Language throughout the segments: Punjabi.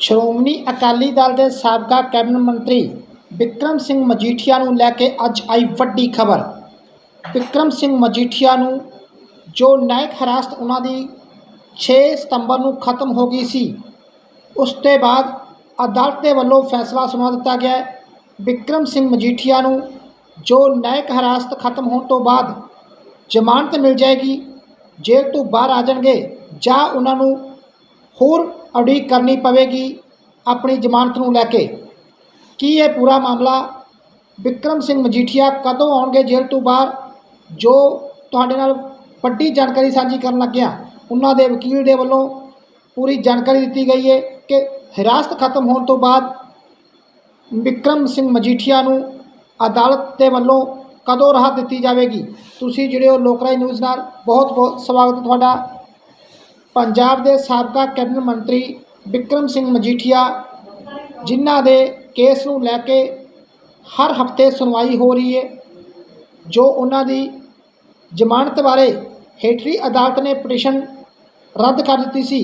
ਸ਼੍ਰੋਮਣੀ ਅਕਾਲੀ ਦਲ ਦੇ ਸਾਬਕਾ ਕੈਬਨਿਟ ਮੰਤਰੀ ਬਿਕਰਮ ਸਿੰਘ ਮਜੀਠੀਆ ਨੂੰ ਲੈ ਕੇ ਅੱਜ ਆਈ ਵੱਡੀ ਖਬਰ। ਬਿਕਰਮ ਸਿੰਘ ਮਜੀਠੀਆ ਨੂੰ ਜੋ ਨਾਇਕ ਹਿਰਾਸਤ ਉਹਨਾਂ ਦੀ 6 ਸਤੰਬਰ ਨੂੰ ਖਤਮ ਹੋ ਗਈ ਸੀ, ਉਸ ਤੋਂ ਬਾਅਦ ਅਦਾਲਤ ਦੇ ਵੱਲੋਂ ਫੈਸਲਾ ਸੁਣਾ ਦਿੱਤਾ ਗਿਆ ਹੈ। ਬਿਕਰਮ ਸਿੰਘ ਮਜੀਠੀਆ ਨੂੰ ਜੋ ਨਾਇਕ ਹਿਰਾਸਤ ਖਤਮ ਹੋਣ ਤੋਂ ਬਾਅਦ ਜ਼ਮਾਨਤ ਮਿਲ ਜਾਏਗੀ, ਜੇਲ੍ਹ ਤੋਂ ਬਾਹਰ ਆ ਜਾਣਗੇ ਜਾਂ ਉਹਨਾਂ ਨੂੰ ਹੋਰ ਉਡੀਕ ਕਰਨੀ ਪਵੇਗੀ ਆਪਣੀ ਜ਼ਮਾਨਤ ਨੂੰ ਲੈ ਕੇ। ਕੀ ਇਹ ਪੂਰਾ ਮਾਮਲਾ ਵਿਕਰਮ ਸਿੰਘ ਮਜੀਠੀਆ ਕਦੋਂ ਆਉਣਗੇ ਜੇਲ੍ਹ ਤੋਂ ਬਾਹਰ? ਜੋ ਤੁਹਾਡੇ ਨਾਲ ਵੱਡੀ ਜਾਣਕਾਰੀ ਸਾਂਝੀ ਕਰਨ ਲੱਗਿਆ, ਉਹਨਾਂ ਦੇ ਵਕੀਲ ਦੇ ਵੱਲੋਂ ਪੂਰੀ ਜਾਣਕਾਰੀ ਦਿੱਤੀ ਗਈ ਹੈ ਕਿ ਹਿਰਾਸਤ ਖਤਮ ਹੋਣ ਤੋਂ ਬਾਅਦ ਵਿਕਰਮ ਸਿੰਘ ਮਜੀਠੀਆ ਨੂੰ ਅਦਾਲਤ ਦੇ ਵੱਲੋਂ ਕਦੋਂ ਰਾਹਤ ਦਿੱਤੀ ਜਾਵੇਗੀ? ਤੁਸੀਂ ਜਿਹੜੇ ਹੋ ਲੋਕਰਾਈ ਨਿਊਜ਼ ਨਾਲ। ਬਹੁਤ ਬਹੁਤ ਸਵਾਗਤ ਤੁਹਾਡਾ। ਪੰਜਾਬ ਦੇ ਸਾਬਕਾ ਕੈਬਨਿਟ ਮੰਤਰੀ ਵਿਕਰਮ ਸਿੰਘ ਮਜੀਠੀਆ, ਜਿਨ੍ਹਾਂ ਦੇ ਕੇਸ ਨੂੰ ਲੈ ਕੇ ਹਰ ਹਫ਼ਤੇ ਸੁਣਵਾਈ ਹੋ ਰਹੀ ਹੈ, ਜੋ ਉਹਨਾਂ ਦੀ ਜ਼ਮਾਨਤ ਬਾਰੇ ਹੇਠਲੀ ਅਦਾਲਤ ਨੇ ਪਟੀਸ਼ਨ ਰੱਦ ਕਰ ਦਿੱਤੀ ਸੀ।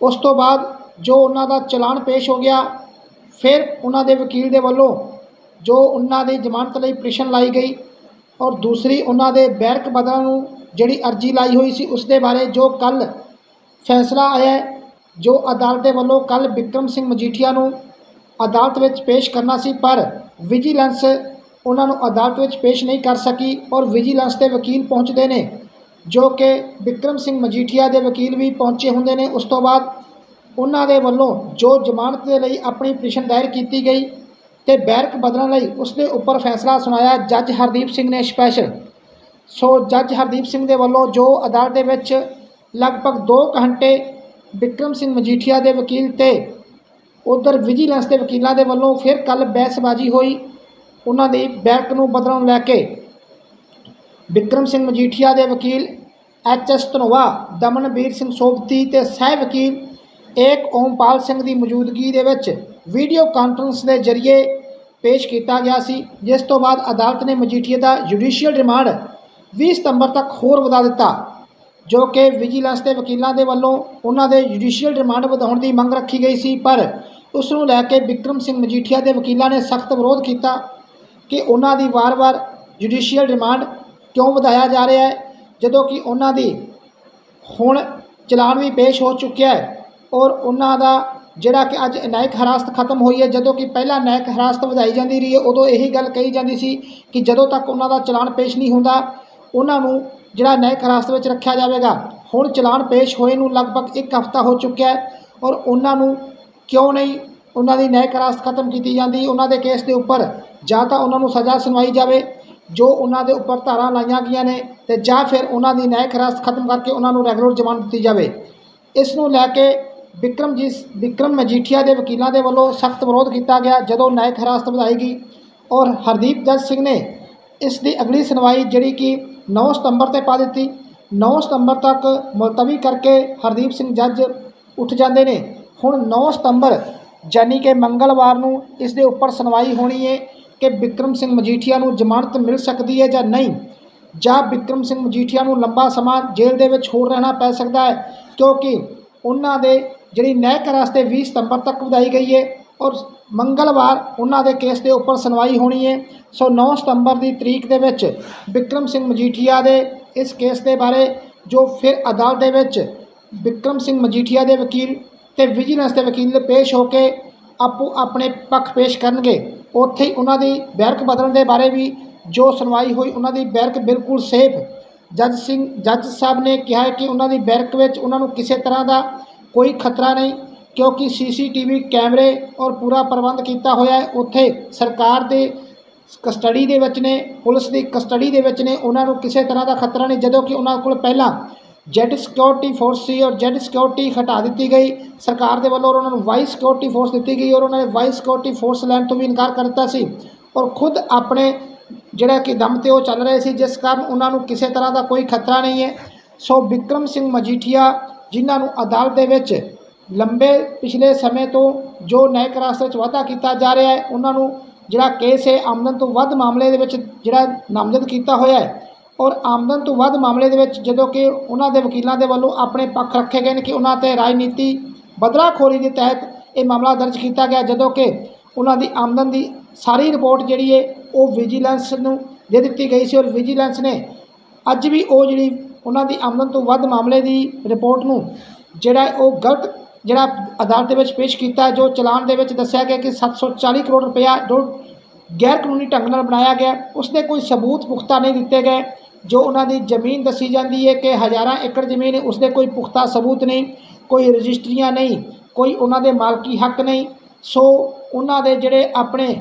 ਉਸ ਤੋਂ ਬਾਅਦ ਜੋ ਉਹਨਾਂ ਦਾ ਚਲਾਨ ਪੇਸ਼ ਹੋ ਗਿਆ, ਫਿਰ ਉਹਨਾਂ ਦੇ ਵਕੀਲ ਦੇ ਵੱਲੋਂ ਜੋ ਉਹਨਾਂ ਦੀ ਜ਼ਮਾਨਤ ਲਈ ਪਟੀਸ਼ਨ ਲਾਈ ਗਈ ਔਰ ਦੂਸਰੀ ਉਹਨਾਂ ਦੇ ਬੈਰਕ ਬਦਲਣ ਨੂੰ ਜਿਹੜੀ ਅਰਜੀ ਲਾਈ ਹੋਈ ਸੀ ਉਸ ਦੇ ਬਾਰੇ ਜੋ ਕੱਲ ਫੈਸਲਾ ਆਇਆ ਜੋ ਅਦਾਲਤ ਦੇ ਵੱਲੋਂ ਕੱਲ ਬਿਕਰਮ ਸਿੰਘ ਮਜੀਠੀਆ ਨੂੰ ਅਦਾਲਤ ਵਿੱਚ ਪੇਸ਼ ਕਰਨਾ ਸੀ, ਪਰ ਵਿਜੀਲੈਂਸ ਉਹਨਾਂ ਨੂੰ ਅਦਾਲਤ ਵਿੱਚ ਪੇਸ਼ ਨਹੀਂ ਕਰ ਸਕੀ ਔਰ ਵਿਜੀਲੈਂਸ ਦੇ ਵਕੀਲ ਪਹੁੰਚਦੇ ਨੇ, ਜੋ ਕਿ ਬਿਕਰਮ ਸਿੰਘ ਮਜੀਠੀਆ ਦੇ ਵਕੀਲ ਵੀ ਪਹੁੰਚੇ ਹੁੰਦੇ ਨੇ। ਉਸ ਤੋਂ ਬਾਅਦ ਉਹਨਾਂ ਦੇ ਵੱਲੋਂ ਜੋ ਜ਼ਮਾਨਤ ਦੇ ਲਈ ਆਪਣੀ ਪਟੀਸ਼ਨ ਦਾਇਰ ਕੀਤੀ ਗਈ ਤੇ ਬੈਰਕ ਬਦਲਣ ਲਈ ਉਸ ਦੇ ਉੱਪਰ ਫੈਸਲਾ ਸੁਣਾਇਆ ਜੱਜ ਹਰਦੀਪ ਸਿੰਘ ਨੇ ਸਪੈਸ਼ਲ। ਸੋ ਜੱਜ ਹਰਦੀਪ ਸਿੰਘ ਦੇ ਵੱਲੋਂ ਜੋ ਅਦਾਲਤ ਦੇ ਵਿੱਚ ਲਗਭਗ 2 ਘੰਟੇ ਵਿਕਰਮ ਸਿੰਘ ਮਜੀਠੀਆ ਦੇ ਵਕੀਲ ਤੇ ਉਧਰ ਵਿਜੀਲੈਂਸ ਦੇ ਵਕੀਲਾਂ ਦੇ ਵੱਲੋਂ ਫਿਰ ਕੱਲ ਬਹਿਸਬਾਜ਼ੀ ਹੋਈ, ਉਹਨਾਂ ਦੀ ਬੈਰਕ ਨੂੰ ਬਦਲਣ ਲੈ ਕੇ। ਵਿਕਰਮ ਸਿੰਘ ਮਜੀਠੀਆ ਦੇ ਵਕੀਲ ਐਚ ਐਸ ਧਨੋਆ ਦਮਨਵੀਰ ਸਿੰਘ ਸੋਭਤੀ ਤੇ ਸਹਿ ਵਕੀਲ ਏਕ ਓਮਪਾਲ ਸਿੰਘ ਦੀ ਮੌਜੂਦਗੀ ਦੇ ਵਿੱਚ ਵੀਡੀਓ ਕਾਨਫਰੰਸ ਦੇ ਜ਼ਰੀਏ ਪੇਸ਼ ਕੀਤਾ ਗਿਆ ਸੀ, ਜਿਸ ਤੋਂ ਬਾਅਦ ਅਦਾਲਤ ਨੇ ਮਜੀਠੀਆ ਦਾ ਜੁਡੀਸ਼ੀਅਲ ਰਿਮਾਂਡ 20 ਸਤੰਬਰ ਤੱਕ ਹੋਰ ਵਧਾ ਦਿੱਤਾ, ਜੋ ਕਿ ਵਿਜੀਲੈਂਸ ਦੇ ਵਕੀਲਾਂ ਦੇ ਵੱਲੋਂ ਉਹਨਾਂ ਦੇ ਜੁਡੀਸ਼ੀਅਲ ਰਿਮਾਂਡ ਵਧਾਉਣ ਦੀ ਮੰਗ ਰੱਖੀ ਗਈ ਸੀ, ਪਰ ਉਸ ਨੂੰ ਲੈ ਕੇ ਵਿਕਰਮ ਸਿੰਘ ਮਜੀਠੀਆ ਦੇ ਵਕੀਲਾਂ ਨੇ ਸਖਤ ਵਿਰੋਧ ਕੀਤਾ ਕਿ ਉਹਨਾਂ ਦੀ ਵਾਰ-ਵਾਰ ਜੁਡੀਸ਼ੀਅਲ ਰਿਮਾਂਡ ਕਿਉਂ ਵਧਾਇਆ ਜਾ ਰਿਹਾ ਹੈ, ਜਦੋਂ ਕਿ ਉਹਨਾਂ ਦੀ ਹੁਣ ਚਲਾਨ ਵੀ ਪੇਸ਼ ਹੋ ਚੁੱਕਿਆ ਹੈ ਔਰ ਉਹਨਾਂ ਦਾ ਜਿਹੜਾ ਕਿ ਅੱਜ ਨਾਇਕ ਹਿਰਾਸਤ ਖਤਮ ਹੋਈ ਹੈ, ਜਦੋਂ ਕਿ ਪਹਿਲਾਂ ਨਾਇਕ ਹਿਰਾਸਤ ਵਧਾਈ ਜਾਂਦੀ ਰਹੀ ਹੈ, ਉਦੋਂ ਇਹੀ ਗੱਲ ਕਹੀ ਜਾਂਦੀ ਸੀ ਕਿ ਜਦੋਂ ਤੱਕ ਉਹਨਾਂ ਦਾ ਚਲਾਨ ਪੇਸ਼ ਨਹੀਂ ਹੁੰਦਾ, ਉਹਨਾਂ ਨੂੰ ਜਿਹੜਾ ਨਾਇਕ ਹਿਰਾਸਤ ਵਿੱਚ ਰੱਖਿਆ ਜਾਵੇਗਾ। ਹੁਣ ਚਲਾਨ ਪੇਸ਼ ਹੋਏ ਨੂੰ ਲਗਭਗ ਇੱਕ ਹਫ਼ਤਾ ਹੋ ਚੁੱਕਿਆ ਹੈ ਔਰ ਉਹਨਾਂ ਨੂੰ ਕਿਉਂ ਨਹੀਂ ਉਹਨਾਂ ਦੀ ਨਿਆਇਕ ਹਿਰਾਸਤ ਖਤਮ ਕੀਤੀ ਜਾਂਦੀ? ਉਹਨਾਂ ਦੇ ਕੇਸ ਦੇ ਉੱਪਰ ਜਾਂ ਤਾਂ ਉਹਨਾਂ ਨੂੰ ਸਜ਼ਾ ਸੁਣਵਾਈ ਜਾਵੇ, ਜੋ ਉਹਨਾਂ ਦੇ ਉੱਪਰ ਧਾਰਾਂ ਲਾਈਆਂ ਗਈਆਂ ਨੇ ਤੇ ਜਾਂ ਫਿਰ ਉਹਨਾਂ ਦੀ ਨਾਇਕ ਹਿਰਾਸਤ ਖਤਮ ਕਰਕੇ ਉਹਨਾਂ ਨੂੰ ਰੈਗੂਲਰ ਜ਼ਮਾਨਤ ਦਿੱਤੀ ਜਾਵੇ। ਇਸ ਨੂੰ ਲੈ ਕੇ ਵਿਕਰਮ ਜੀ ਵਿਕਰਮ ਮਜੀਠੀਆ ਦੇ ਵਕੀਲਾਂ ਦੇ ਵੱਲੋਂ ਸਖਤ ਵਿਰੋਧ ਕੀਤਾ ਗਿਆ, ਜਦੋਂ ਨਾਇਕ ਹਿਰਾਸਤ ਵਧਾਈ ਗਈ ਔਰ ਹਰਦੀਪ ਜੱਜ ਸਿੰਘ ਨੇ ਇਸ ਦੀ ਅਗਲੀ ਸੁਣਵਾਈ ਜਿਹੜੀ ਕਿ 9 ਸਤੰਬਰ ਤੇ ਪਾ ਦਿੱਤੀ। 9 ਸਤੰਬਰ ਤੱਕ ਮੁਲਤਵੀ ਕਰਕੇ ਹਰਦੀਪ ਸਿੰਘ ਜੱਜ ਉੱਠ ਜਾਂਦੇ ਨੇ। ਹੁਣ 9 ਸਤੰਬਰ ਯਾਨੀ ਕਿ ਮੰਗਲਵਾਰ ਨੂੰ ਇਸ ਦੇ ਉੱਪਰ ਸੁਣਵਾਈ ਹੋਣੀ ਹੈ ਕਿ ਵਿਕਰਮ ਸਿੰਘ ਮਜੀਠੀਆ ਨੂੰ ਜ਼ਮਾਨਤ ਮਿਲ ਸਕਦੀ ਹੈ ਜਾਂ ਨਹੀਂ। ਜਾਂ ਵਿਕਰਮ ਸਿੰਘ ਮਜੀਠੀਆ ਨੂੰ ਲੰਬਾ ਸਮਾਂ ਜੇਲ੍ਹ ਦੇ ਵਿੱਚ ਹੋਰ ਰਹਿਣਾ ਪੈ ਸਕਦਾ ਹੈ, ਕਿਉਂਕਿ ਉਹਨਾਂ ਦੇ ਜਿਹੜੀ ਨਿਆਇਕ ਰਸਤੇ 20 ਸਤੰਬਰ ਤੱਕ ਵਧਾਈ ਗਈ ਹੈ ਔਰ ਮੰਗਲਵਾਰ ਉਹਨਾਂ ਦੇ ਕੇਸ ਦੇ ਉੱਪਰ ਸੁਣਵਾਈ ਹੋਣੀ ਹੈ ਸੋ 9 ਸਤੰਬਰ ਦੀ ਤਰੀਕ ਦੇ ਵਿੱਚ ਵਿਕਰਮ ਸਿੰਘ ਮਜੀਠੀਆ ਦੇ ਇਸ ਕੇਸ ਦੇ ਬਾਰੇ ਜੋ ਫਿਰ ਅਦਾਲਤ ਦੇ ਵਿੱਚ ਵਿਕਰਮ ਸਿੰਘ ਮਜੀਠੀਆ ਦੇ ਵਕੀਲ ਤੇ ਵਿਜੀਲੈਂਸ ਦੇ ਵਕੀਲ ਪੇਸ਼ ਹੋ ਕੇ ਆਪੋ ਆਪਣੇ ਪੱਖ ਪੇਸ਼ ਕਰਨਗੇ। ਉੱਥੇ ਹੀ ਉਹਨਾਂ ਦੀ ਬੈਰਕ ਬਦਲਣ ਦੇ ਬਾਰੇ ਵੀ ਜੋ ਸੁਣਵਾਈ ਹੋਈ ਉਹਨਾਂ ਦੀ ਬੈਰਕ ਬਿਲਕੁਲ ਸੇਫ। ਜੱਜ ਸਿੰਘ ਜੱਜ ਸਾਹਿਬ ਨੇ ਕਿਹਾ ਕਿ ਉਹਨਾਂ ਦੀ ਬੈਰਕ ਵਿੱਚ ਉਹਨਾਂ ਨੂੰ ਕਿਸੇ ਤਰ੍ਹਾਂ ਦਾ ਕੋਈ ਖਤਰਾ ਨਹੀਂ, ਕਿਉਂਕਿ ਸੀਸੀਟੀਵੀ ਕੈਮਰੇ ਔਰ ਪੂਰਾ ਪ੍ਰਬੰਧ ਕੀਤਾ ਹੋਇਆ ਹੈ। ਉੱਥੇ ਸਰਕਾਰ ਦੇ ਕਸਟਡੀ ਦੇ ਵਿੱਚ ਨੇ, ਪੁਲਿਸ ਦੀ ਕਸਟਡੀ ਦੇ ਵਿੱਚ ਨੇ, ਉਹਨਾਂ ਨੂੰ ਕਿਸੇ ਤਰ੍ਹਾਂ ਦਾ ਖਤਰਾ ਨਹੀਂ। ਜਦੋਂ ਕਿ ਉਹਨਾਂ ਕੋਲ ਪਹਿਲਾਂ ਜੈਡ ਸਿਕਿਉਰਿਟੀ ਫੋਰਸ ਸੀ ਔਰ ਜੈਡ ਸਿਕਿਉਰਿਟੀ ਹਟਾ ਦਿੱਤੀ ਗਈ। ਸਰਕਾਰ ਦੇ ਵੱਲੋਂ ਉਹਨਾਂ ਨੂੰ ਵਾਈ ਸਿਕਿਉਰਿਟੀ ਫੋਰਸ ਦਿੱਤੀ ਗਈ ਔਰ ਉਹਨਾਂ ਨੇ ਵਾਈ ਸਿਕਿਉਰਿਟੀ ਫੋਰਸ ਲੈਣ ਤੋਂ ਵੀ ਇਨਕਾਰ ਕਰ ਦਿੱਤਾ ਸੀ। ਔਰ ਖੁਦ ਆਪਣੇ ਜਿਹੜਾ ਕਿ ਦਮ ਤੇ ਉਹ ਚੱਲ ਰਹੇ ਸੀ, ਜਿਸ ਕਾਰਨ ਉਹਨਾਂ ਨੂੰ ਕਿਸੇ ਤਰ੍ਹਾਂ ਦਾ ਕੋਈ ਖਤਰਾ ਨਹੀਂ ਹੈ। ਸੋ ਵਿਕਰਮ ਸਿੰਘ ਮਜੀਠੀਆ ਜਿਨ੍ਹਾਂ ਨੂੰ ਅਦਾਲਤ ਦੇ ਵਿੱਚ ਲੰਬੇ ਪਿਛਲੇ ਸਮੇਂ ਤੋਂ ਜੋ ਨਿਆਇਕ ਰਾਸਤੇ 'ਚ ਵਾਧਾ ਕੀਤਾ ਜਾ ਰਿਹਾ ਹੈ, ਉਹਨਾਂ ਨੂੰ ਜਿਹੜਾ ਕੇਸ ਹੈ, ਆਮਦਨ ਤੋਂ ਵੱਧ ਮਾਮਲੇ ਦੇ ਵਿੱਚ ਜਿਹੜਾ ਨਾਮਜ਼ਦ ਕੀਤਾ ਹੋਇਆ ਹੈ ਔਰ ਆਮਦਨ ਤੋਂ ਵੱਧ ਮਾਮਲੇ ਦੇ ਵਿੱਚ ਜਦੋਂ ਕਿ ਉਹਨਾਂ ਦੇ ਵਕੀਲਾਂ ਦੇ ਵੱਲੋਂ ਆਪਣੇ ਪੱਖ ਰੱਖੇ ਗਏ ਨੇ ਕਿ ਉਹਨਾਂ ਤੇ ਰਾਜਨੀਤੀ ਬਦਲਾਖੋਰੀ ਦੇ ਤਹਿਤ ਇਹ ਮਾਮਲਾ ਦਰਜ ਕੀਤਾ ਗਿਆ, ਜਦੋਂ ਕਿ ਉਹਨਾਂ ਦੀ ਆਮਦਨ ਦੀ ਸਾਰੀ ਰਿਪੋਰਟ ਜਿਹੜੀ ਹੈ, ਉਹ ਵਿਜੀਲੈਂਸ ਨੂੰ ਦੇ ਦਿੱਤੀ ਗਈ ਸੀ ਔਰ ਵਿਜੀਲੈਂਸ ਨੇ ਅੱਜ ਵੀ ਉਹ ਜਿਹੜੀ ਉਹਨਾਂ ਦੀ ਆਮਦਨ ਤੋਂ ਵੱਧ ਮਾਮਲੇ ਦੀ ਰਿਪੋਰਟ ਨੂੰ, ਜਿਹੜਾ ਉਹ ਗਲਤ ਜਿਹੜਾ ਅਦਾਲਤ ਦੇ ਵਿੱਚ ਪੇਸ਼ ਕੀਤਾ ਜੋ ਚਲਾਨ ਦੇ ਵਿੱਚ ਦੱਸਿਆ ਗਿਆ ਕਿ 740 ਕਰੋੜ ਰੁਪਇਆ ਜੋ ਗੈਰ ਕਾਨੂੰਨੀ ਢੰਗ ਨਾਲ ਬਣਾਇਆ ਗਿਆ ਉਸ ਦੇ ਕੋਈ ਸਬੂਤ ਪੁਖਤਾ ਨਹੀਂ ਦਿੱਤੇ ਗਏ, ਜੋ ਉਹਨਾਂ ਦੀ ਜ਼ਮੀਨ ਦੱਸੀ ਜਾਂਦੀ ਹੈ ਕਿ ਹਜ਼ਾਰਾਂ ਏਕੜ ਜ਼ਮੀਨ ਹੈ ਉਸ ਦੇ ਕੋਈ ਪੁਖਤਾ ਸਬੂਤ ਨਹੀਂ, ਕੋਈ ਰਜਿਸਟਰੀਆਂ ਨਹੀਂ, ਕੋਈ ਉਹਨਾਂ ਦੇ ਮਾਲਕੀ ਹੱਕ ਨਹੀਂ। ਸੋ ਉਹਨਾਂ ਦੇ ਜਿਹੜੇ ਆਪਣੇ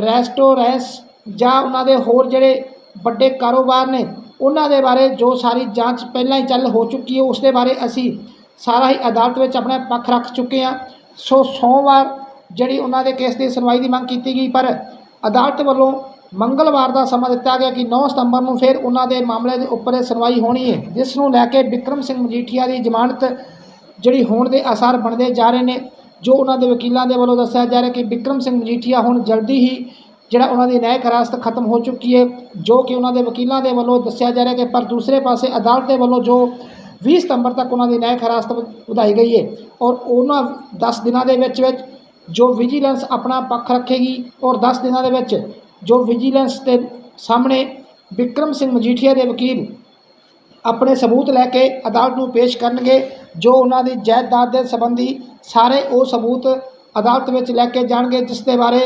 ਰੈਸਟੋਰੈਂਟਸ ਜਾਂ ਉਹਨਾਂ ਦੇ ਹੋਰ ਜਿਹੜੇ ਵੱਡੇ ਕਾਰੋਬਾਰ ਨੇ ਉਹਨਾਂ ਦੇ ਬਾਰੇ ਜੋ ਸਾਰੀ ਜਾਂਚ ਪਹਿਲਾਂ ਹੀ ਚੱਲ ਹੋ ਚੁੱਕੀ ਹੈ, ਉਸ ਦੇ ਬਾਰੇ ਅਸੀਂ ਸਾਰਾ ਹੀ ਅਦਾਲਤ ਵਿੱਚ ਆਪਣਾ ਪੱਖ ਰੱਖ ਚੁੱਕੇ ਹਾਂ। ਸੋ ਸੋਮਵਾਰ ਜਿਹੜੀ ਉਹਨਾਂ ਦੇ ਕੇਸ ਦੀ ਸੁਣਵਾਈ ਦੀ ਮੰਗ ਕੀਤੀ ਗਈ, ਪਰ ਅਦਾਲਤ ਵੱਲੋਂ ਮੰਗਲਵਾਰ ਦਾ ਸਮਾਂ ਦਿੱਤਾ ਗਿਆ ਕਿ 9 ਸਤੰਬਰ ਨੂੰ ਫਿਰ ਉਹਨਾਂ ਦੇ ਮਾਮਲੇ ਦੇ ਉੱਪਰ ਸੁਣਵਾਈ ਹੋਣੀ ਹੈ, ਜਿਸ ਨੂੰ ਲੈ ਕੇ ਵਿਕਰਮ ਸਿੰਘ ਮਜੀਠੀਆ ਦੀ ਜ਼ਮਾਨਤ ਜਿਹੜੀ ਹੋਣ ਦੇ ਆਸਾਰ ਬਣਦੇ ਜਾ ਰਹੇ ਨੇ, ਜੋ ਉਹਨਾਂ ਦੇ ਵਕੀਲਾਂ ਦੇ ਵੱਲੋਂ ਦੱਸਿਆ ਜਾ ਰਿਹਾ ਕਿ ਵਿਕਰਮ ਸਿੰਘ ਮਜੀਠੀਆ ਹੁਣ ਜਲਦੀ ਹੀ ਜਿਹੜਾ ਉਹਨਾਂ ਦੀ ਨਿਆਇਕ ਹਿਰਾਸਤ ਖਤਮ ਹੋ ਚੁੱਕੀ ਹੈ, ਜੋ ਕਿ ਉਹਨਾਂ ਦੇ ਵਕੀਲਾਂ ਦੇ ਵੱਲੋਂ ਦੱਸਿਆ ਜਾ ਰਿਹਾ ਕਿ ਪਰ ਦੂਸਰੇ ਪਾਸੇ ਅਦਾਲਤ ਦੇ ਵੱਲੋਂ ਜੋ 20 ਸਤੰਬਰ ਤੱਕ ਉਹਨਾਂ ਦੀ ਨਿਆਇਕ ਹਿਰਾਸਤ ਵਧਾਈ ਗਈ ਹੈ ਔਰ ਉਹਨਾਂ 10 ਦਿਨਾਂ ਦੇ ਵਿੱਚ ਵਿੱਚ ਜੋ ਵਿਜੀਲੈਂਸ ਆਪਣਾ ਪੱਖ ਰੱਖੇਗੀ ਔਰ 10 ਦਿਨਾਂ ਦੇ ਵਿੱਚ ਜੋ ਵਿਜੀਲੈਂਸ ਦੇ ਸਾਹਮਣੇ ਵਿਕਰਮ ਸਿੰਘ ਮਜੀਠੀਆ ਦੇ ਵਕੀਲ ਆਪਣੇ ਸਬੂਤ ਲੈ ਕੇ ਅਦਾਲਤ ਨੂੰ ਪੇਸ਼ ਕਰਨਗੇ, ਜੋ ਉਹਨਾਂ ਦੀ ਜਾਇਦਾਦ ਦੇ ਸੰਬੰਧੀ ਸਾਰੇ ਉਹ ਸਬੂਤ ਅਦਾਲਤ ਵਿੱਚ ਲੈ ਕੇ ਜਾਣਗੇ, ਜਿਸ ਦੇ ਬਾਰੇ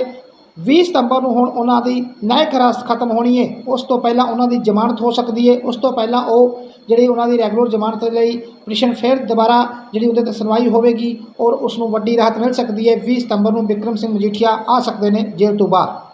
20 ਸਤੰਬਰ ਨੂੰ ਹੁਣ ਉਹਨਾਂ ਦੀ ਨਿਆਇਕ ਹਿਰਾਸਤ ਖਤਮ ਹੋਣੀ ਹੈ ਉਸ ਤੋਂ ਪਹਿਲਾਂ ਉਹਨਾਂ ਦੀ ਜ਼ਮਾਨਤ ਹੋ ਸਕਦੀ ਹੈ ਉਸ ਤੋਂ ਪਹਿਲਾਂ ਉਹ ਜਿਹੜੀ ਉਹਨਾਂ ਦੀ ਰੈਗੂਲਰ ਜ਼ਮਾਨਤ ਲਈ ਪਟੀਸ਼ਨ ਫਿਰ ਦੁਬਾਰਾ ਜਿਹੜੀ ਉਹਦੇ ਤੇ ਸੁਣਵਾਈ ਹੋਵੇਗੀ ਔਰ ਉਸ ਨੂੰ ਵੱਡੀ ਰਾਹਤ ਮਿਲ ਸਕਦੀ ਹੈ 20 ਸਤੰਬਰ ਨੂੰ ਵਿਕਰਮ ਸਿੰਘ ਮਜੀਠੀਆ ਆ ਸਕਦੇ ਨੇ ਜੇਲ੍ਹ ਤੋਂ ਬਾਹਰ।